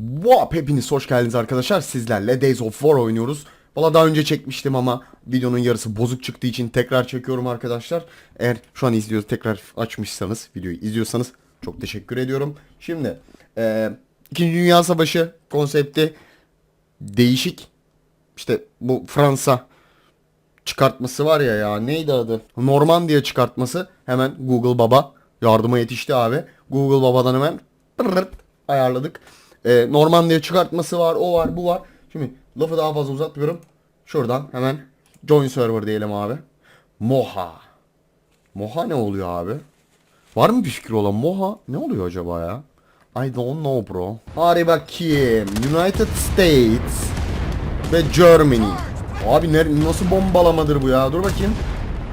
Wap hepiniz hoş geldiniz arkadaşlar. Sizlerle Days of War oynuyoruz. Valla daha önce çekmiştim ama videonun yarısı bozuk çıktığı için tekrar çekiyorum arkadaşlar. Eğer şu an izliyoruz tekrar açmışsanız videoyu izliyorsanız çok teşekkür ediyorum. Şimdi eee İkinci Dünya Savaşı konsepti değişik. İşte bu Fransa çıkartması var ya ya neydi adı? Normandiya çıkartması hemen Google Baba yardıma yetişti abi. Google Baba'dan hemen ayarladık. Ee, Normandiya çıkartması var o var bu var. Şimdi lafı daha fazla uzatmıyorum. Şuradan hemen join server diyelim abi. Moha. Moha ne oluyor abi? Var mı bir fikri olan Moha ne oluyor acaba ya? I don't know bro. Hadi bakayım. United States ve Germany. Abi ne, nasıl bombalamadır bu ya? Dur bakayım.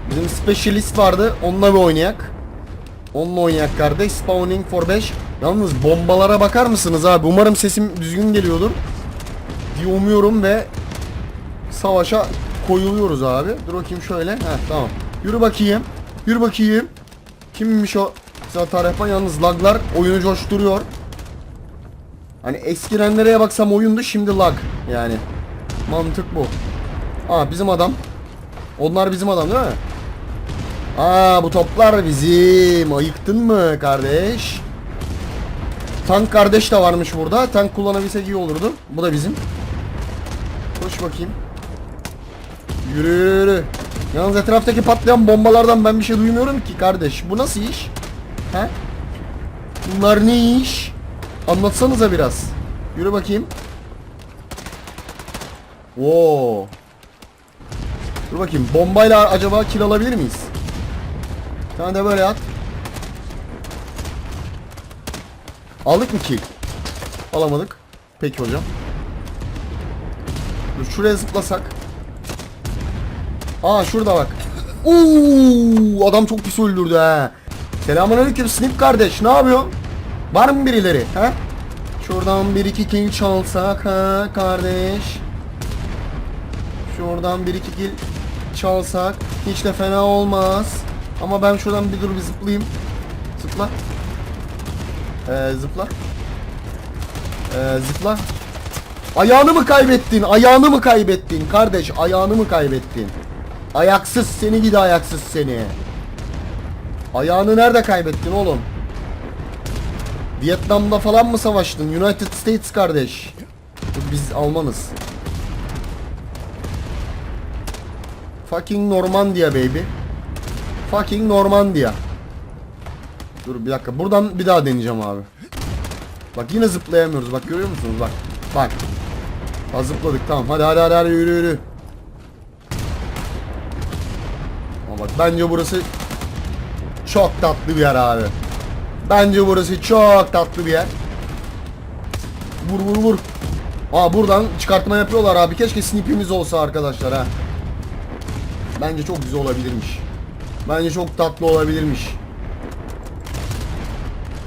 Bizim specialist vardı. Onunla bir oynayak. Onunla oynayak kardeş. Spawning for 5. Yalnız bombalara bakar mısınız abi? Umarım sesim düzgün geliyordur. Diye umuyorum ve savaşa koyuluyoruz abi. Dur bakayım şöyle. Heh tamam. Yürü bakayım. Yürü bakayım. Kimmiş o? Zatar yapan yalnız laglar oyunu coşturuyor. Hani eskiden nereye baksam oyundu şimdi lag yani. Mantık bu. Aa bizim adam. Onlar bizim adam değil mi? Aa bu toplar bizim. Ayıktın mı kardeş? Tank kardeş de varmış burada. Tank kullanabilsek iyi olurdu. Bu da bizim. Koş bakayım. Yürü yürü. Yalnız etraftaki patlayan bombalardan ben bir şey duymuyorum ki kardeş. Bu nasıl iş? He? Bunlar ne iş? Anlatsanıza biraz. Yürü bakayım. Oo. Dur bakayım. Bombayla acaba kill alabilir miyiz? Sen de böyle at. Aldık mı kill? Alamadık. Peki hocam. Dur şuraya zıplasak. Aa şurada bak. Uuu adam çok pis öldürdü ha. Selamünaleyküm Snip kardeş. Ne yapıyorsun? Var mı birileri? Ha? Şuradan bir iki kill çalsak ha kardeş. Şuradan bir iki kill çalsak hiç de fena olmaz. Ama ben şuradan bir dur bir zıplayayım. Zıpla. Ee, zıpla. Ee, zıpla. Ayağını mı kaybettin? Ayağını mı kaybettin kardeş? Ayağını mı kaybettin? Ayaksız seni gidi ayaksız seni. Ayağını nerede kaybettin oğlum? Vietnam'da falan mı savaştın? United States kardeş. Biz Almanız. Fucking Normandia baby. Fucking Normandia. Dur bir dakika. Buradan bir daha deneyeceğim abi. Bak yine zıplayamıyoruz. Bak görüyor musunuz? Bak. Bak. Ha zıpladık tamam. Hadi hadi hadi, hadi yürü yürü. Ama bak bence burası çok tatlı bir yer abi. Bence burası çok tatlı bir yer. Vur vur vur. Aa buradan çıkartma yapıyorlar abi. Keşke snipimiz olsa arkadaşlar ha. Bence çok güzel olabilirmiş. Bence çok tatlı olabilirmiş.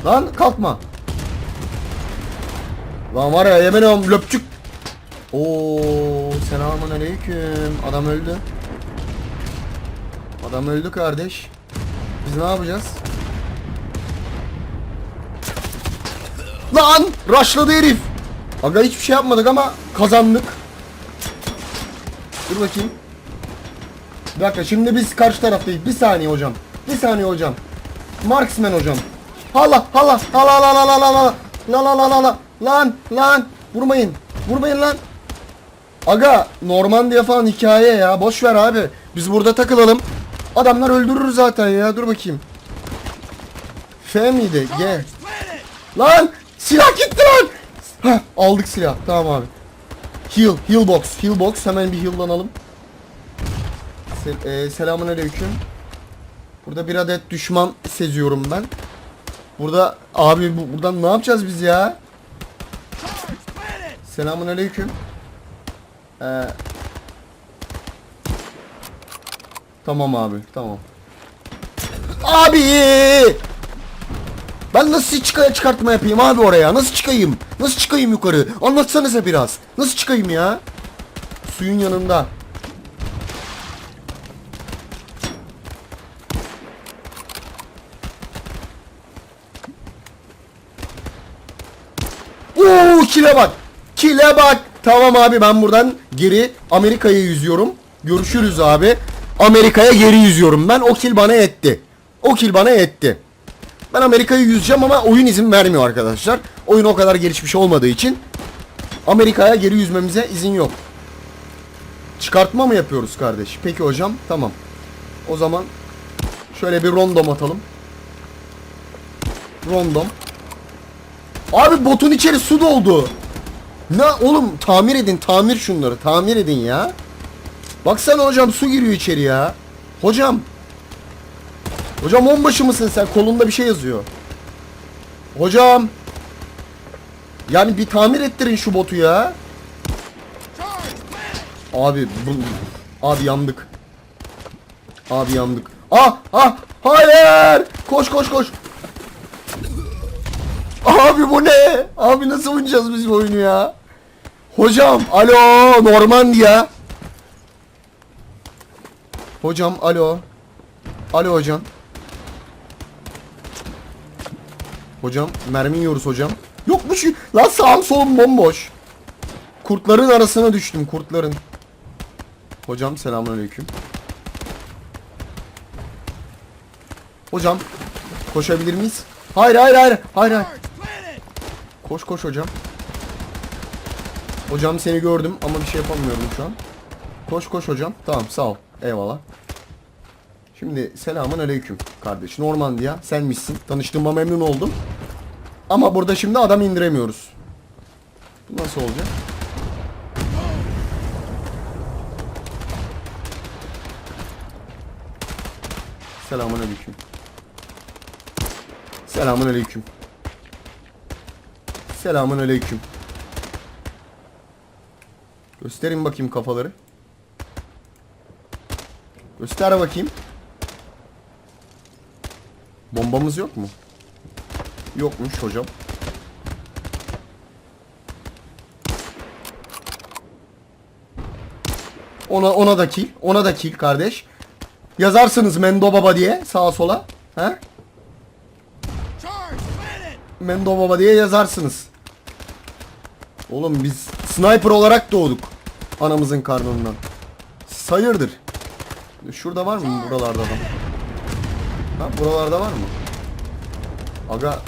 Lan kalkma. Lan var ya yemin ediyorum löpçük. Oo selamun aleyküm. Adam öldü. Adam öldü kardeş. Biz ne yapacağız? Lan! Rushladı herif. Aga hiçbir şey yapmadık ama kazandık. Dur bakayım. Bir dakika şimdi biz karşı taraftayız. Bir saniye hocam. Bir saniye hocam. Marksman hocam. Hala hala hala hala hala hala la la la la la. Lan lan. Vurmayın. Vurmayın lan. Aga Normandiya falan hikaye ya. Boş ver abi. Biz burada takılalım. Adamlar öldürür zaten ya. Dur bakayım. F miydi? G. Lan! Silah gitti lan! Heh, aldık silah. Tamam abi. Heal heal box. Heal box. Hemen bir heal'lanalım Se e, Selamun aleyküm Burada bir adet düşman seziyorum ben Burada abi bu, buradan ne yapacağız biz ya? Selamun aleyküm. Ee, tamam abi tamam. Abi! Ben nasıl çıkaya çıkartma yapayım abi oraya? Nasıl çıkayım? Nasıl çıkayım yukarı? Anlatsanıza biraz. Nasıl çıkayım ya? Suyun yanında. Oo kile bak. Kile bak. Tamam abi ben buradan geri Amerika'ya yüzüyorum. Görüşürüz abi. Amerika'ya geri yüzüyorum ben. O kill bana yetti. O kill bana yetti. Ben Amerika'yı yüzeceğim ama oyun izin vermiyor arkadaşlar. Oyun o kadar gelişmiş olmadığı için Amerika'ya geri yüzmemize izin yok. Çıkartma mı yapıyoruz kardeş? Peki hocam tamam. O zaman şöyle bir rondom atalım. Rondom. Abi botun içeri su doldu. Ne oğlum tamir edin tamir şunları tamir edin ya. Baksana hocam su giriyor içeri ya. Hocam. Hocam onbaşı mısın sen? Kolunda bir şey yazıyor. Hocam. Yani bir tamir ettirin şu botu ya. Abi bu abi yandık. Abi yandık. Ah ah hayır. Koş koş koş. Abi bu ne? Abi nasıl oynayacağız biz bu oyunu ya? Hocam alo Normandiya. Hocam alo. Alo hocam. Hocam mermi yiyoruz hocam. Yokmuş. Lan sağım solum bomboş. Kurtların arasına düştüm kurtların. Hocam selamünaleyküm. Hocam koşabilir miyiz? Hayır hayır hayır hayır hayır. Koş koş hocam. Hocam seni gördüm ama bir şey yapamıyorum şu an. Koş koş hocam. Tamam sağ ol. Eyvallah. Şimdi selamun aleyküm kardeş. Normandiya senmişsin. Tanıştığıma memnun oldum. Ama burada şimdi adam indiremiyoruz. Bu nasıl olacak? Selamun aleyküm. Selamun aleyküm. Selamun aleyküm. Gösterin bakayım kafaları. Göster bakayım. Bombamız yok mu? Yokmuş hocam. Ona ona da kill. Ona da kill kardeş. Yazarsınız Mendo Baba diye sağa sola. He? Mendo Baba diye yazarsınız. Oğlum biz sniper olarak doğduk. Anamızın karnından. Siz hayırdır? Şurada var mı buralarda adam? Ha buralarda var mı? Aga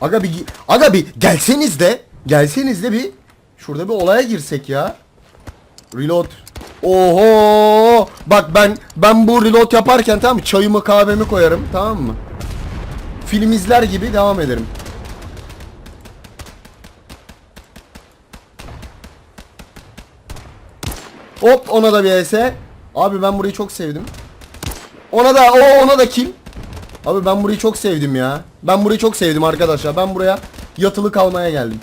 Aga bir aga bir gelseniz de gelseniz de bir şurada bir olaya girsek ya. Reload. Oho! Bak ben ben bu reload yaparken tamam mı? Çayımı kahvemi koyarım tamam mı? Film izler gibi devam ederim. Hop ona da bir ES. Abi ben burayı çok sevdim. Ona da o ona da kill. Abi ben burayı çok sevdim ya. Ben burayı çok sevdim arkadaşlar. Ben buraya yatılı kalmaya geldim.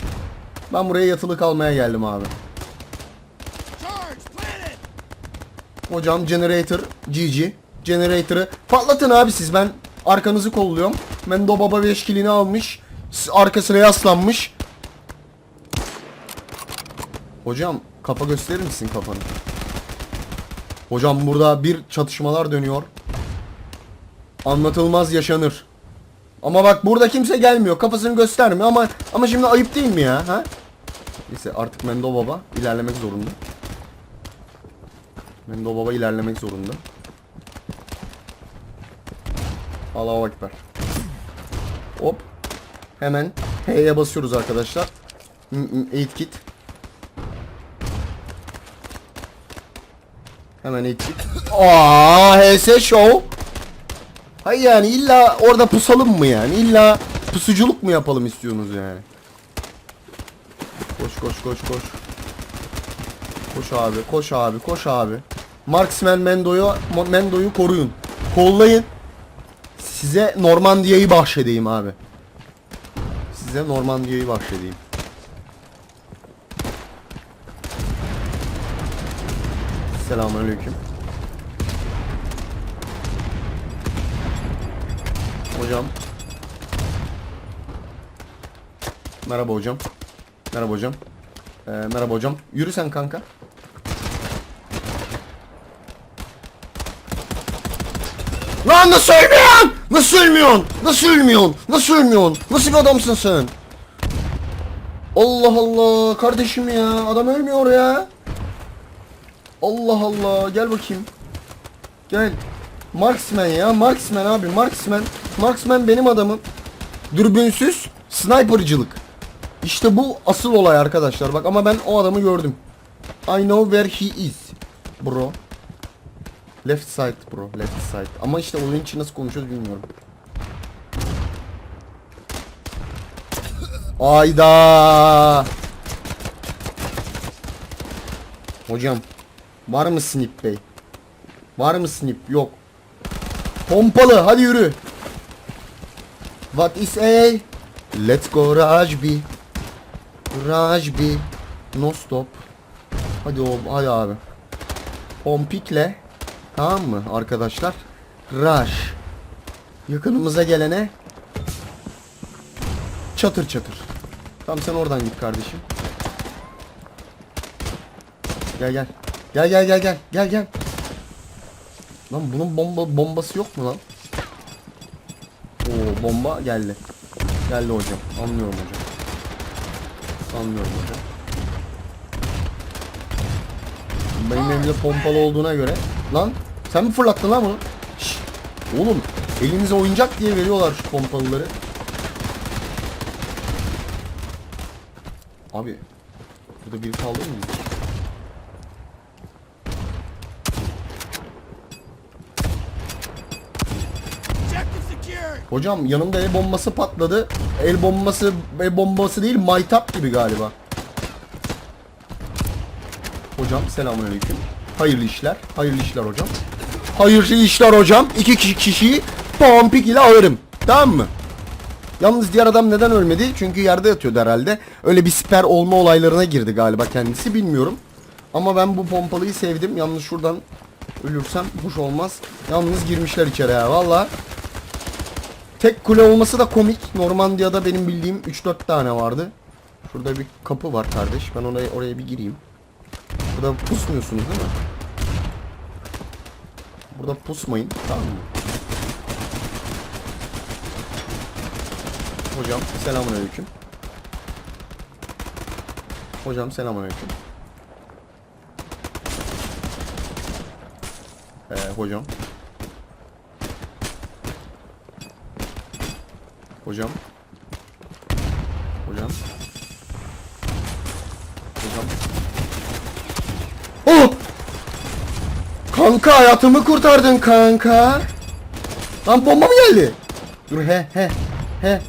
Ben buraya yatılı kalmaya geldim abi. Hocam generator GG. Generator'ı patlatın abi siz. Ben arkanızı kolluyorum. Mendo baba 5 kilini almış. Arkasına yaslanmış. Hocam kafa gösterir misin kafanı? Hocam burada bir çatışmalar dönüyor. Anlatılmaz yaşanır. Ama bak burada kimse gelmiyor. Kafasını göstermiyor ama ama şimdi ayıp değil mi ya? Ha? Neyse artık Mendo Baba ilerlemek zorunda. Mendo Baba ilerlemek zorunda. Allahu Ekber. Hop. Hemen H'ye basıyoruz arkadaşlar. 8 kit. Hemen 8 kit. Aa, HS show. Hayır yani illa orada pusalım mı yani? İlla pusuculuk mu yapalım istiyorsunuz yani? Koş koş koş koş. Koş abi, koş abi, koş abi. Marksman Mendo'yu Mendo'yu koruyun. Kollayın. Size Normandiya'yı bahşedeyim abi. Size Normandiya'yı bahşedeyim. Selamünaleyküm. Hocam. Merhaba hocam. Merhaba hocam. Ee, merhaba hocam. Yürü sen kanka. Lan nasıl ölmüyorsun? Nasıl ölmüyorsun? Nasıl ölmüyorsun? Nasıl ölmüyorsun? Nasıl bir adamsın sen? Allah Allah kardeşim ya adam ölmüyor ya. Allah Allah gel bakayım. Gel. Marksman ya Marksman abi Marksman. Marksman benim adamım. Dürbünsüz snipercılık. İşte bu asıl olay arkadaşlar. Bak ama ben o adamı gördüm. I know where he is. Bro. Left side bro. Left side. Ama işte oyun için nasıl konuşuyoruz bilmiyorum. Ayda. Hocam. Var mı Snip Bey? Var mı Snip? Yok. Pompalı. Hadi yürü. What is A? Let's go Rajbi. Rajbi. No stop. Hadi o hadi abi. Pompikle. Tamam mı arkadaşlar? Raj. Yakınımıza gelene çatır çatır. Tamam sen oradan git kardeşim. Gel gel. Gel gel gel gel. Gel gel. Lan bunun bomba bombası yok mu lan? Oo bomba geldi. Geldi hocam. Anlıyorum hocam. Anlıyorum hocam. Benim elimde pompalı olduğuna göre. Lan sen mi fırlattın lan bunu? Şşş. Oğlum elinize oyuncak diye veriyorlar şu pompalıları. Abi burada biri kaldı mı? Hocam yanımda el bombası patladı. El bombası el bombası değil maytap gibi galiba. Hocam selamünaleyküm. Hayırlı işler. Hayırlı işler hocam. Hayırlı işler hocam. İki kişi kişiyi pompik ile alırım. Tamam mı? Yalnız diğer adam neden ölmedi? Çünkü yerde yatıyordu herhalde. Öyle bir siper olma olaylarına girdi galiba kendisi bilmiyorum. Ama ben bu pompalıyı sevdim. Yalnız şuradan ölürsem hoş olmaz. Yalnız girmişler içeri ya valla. Tek kule olması da komik. Normandiya'da benim bildiğim 3-4 tane vardı. Şurada bir kapı var kardeş. Ben oraya oraya bir gireyim. Burada pusmuyorsunuz değil mi? Burada pusmayın. Tamam mı? Hocam selamünaleyküm. Hocam selamünaleyküm. Ee, hocam. Hocam. Hocam. Hocam. Oh! Kanka hayatımı kurtardın kanka. Lan bomba mı geldi? Dur he he he.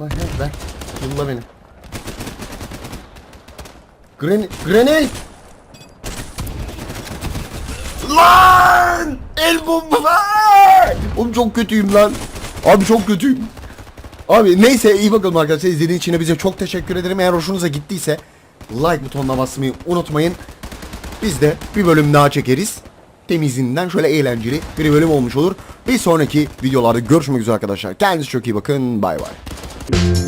Lan he ver. Yolla beni. Gren grenade. Lan! El bomba var! Oğlum çok kötüyüm lan. Abi çok kötüyüm. Abi neyse iyi bakalım arkadaşlar. İzlediğiniz için bize çok teşekkür ederim. Eğer hoşunuza gittiyse like butonuna basmayı unutmayın. Biz de bir bölüm daha çekeriz. Temizinden şöyle eğlenceli bir bölüm olmuş olur. Bir sonraki videolarda görüşmek üzere arkadaşlar. Kendinize çok iyi bakın. Bay bay.